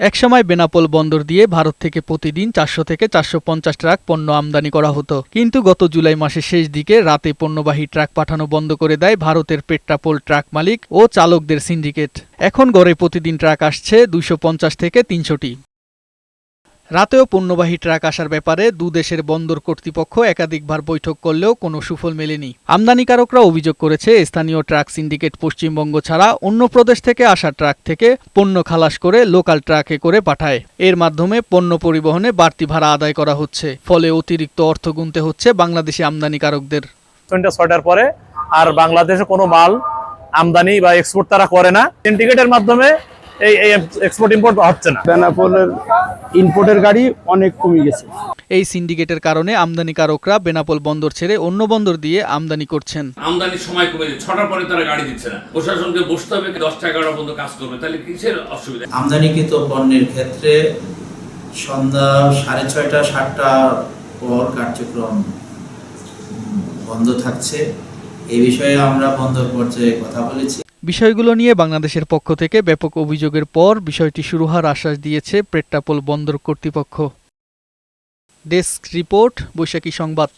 একসময় বেনাপোল বন্দর দিয়ে ভারত থেকে প্রতিদিন চারশো থেকে চারশো পঞ্চাশ ট্রাক পণ্য আমদানি করা হতো। কিন্তু গত জুলাই মাসের শেষ দিকে রাতে পণ্যবাহী ট্রাক পাঠানো বন্ধ করে দেয় ভারতের পেট্রাপোল ট্রাক মালিক ও চালকদের সিন্ডিকেট। এখন গড়ে প্রতিদিন ট্রাক আসছে দুশো পঞ্চাশ থেকে তিনশোটি। রাতেও পণ্যবাহী ট্রাক আসার ব্যাপারে দুদেশের বন্দর কর্তৃপক্ষ একাধিকবার বৈঠক করলেও কোনো সুফল মেলেনি। আমদানিকারকরা অভিযোগ করেছে, স্থানীয় ট্রাক সিন্ডিকেট পশ্চিমবঙ্গ ছাড়া অন্য প্রদেশ থেকে আসা ট্রাক থেকে পণ্য খালাস করে লোকাল ট্রাকে করে পাঠায়। এর মাধ্যমে পণ্য পরিবহনে বাড়তি ভাড়া আদায় করা হচ্ছে। ফলে অতিরিক্ত অর্থ গুনতে হচ্ছে বাংলাদেশি আমদানিকারকদের। ছয়টার পরে আর বাংলাদেশে কোনো মাল আমদানি বা এক্সপোর্ট তারা করে না। সিন্ডিকেটের মাধ্যমে এই এক্সপোর্ট ইম্পোর্ট হচ্ছে না। বেনাপোলের ইম্পোর্টের গাড়ি অনেক কমে গেছে। এই সিন্ডিকেটের কারণে আমদানিকারকরা বেনাপোল বন্দর ছেড়ে অন্য বন্দর দিয়ে আমদানি করছেন। আমদানির সময় কমে যায় ছটার পরে তারা গাড়ি দিচ্ছে না। প্রশাসনকে বসতে হবে দশটা এগারোটা পর্যন্ত কাজ করবে। তাহলে কিসের অসুবিধা? আমদানিকৃত পণ্যের ক্ষেত্রে সন্ধ্যা সাড়ে ছয়টা সাতটার পর কার্যক্রম বন্ধ থাকছে। এই বিষয়ে আমরা বন্দর পর্যায়ে কথা বলেছি। বিষয়গুলো নিয়ে বাংলাদেশের পক্ষ থেকে ব্যাপক অভিযোগের পর বিষয়টি শুরু হওয়ার আশ্বাস দিয়েছে প্রেট্টাপোল বন্দর কর্তৃপক্ষ। ডেস্ক রিপোর্ট, বৈশাখী সংবাদ।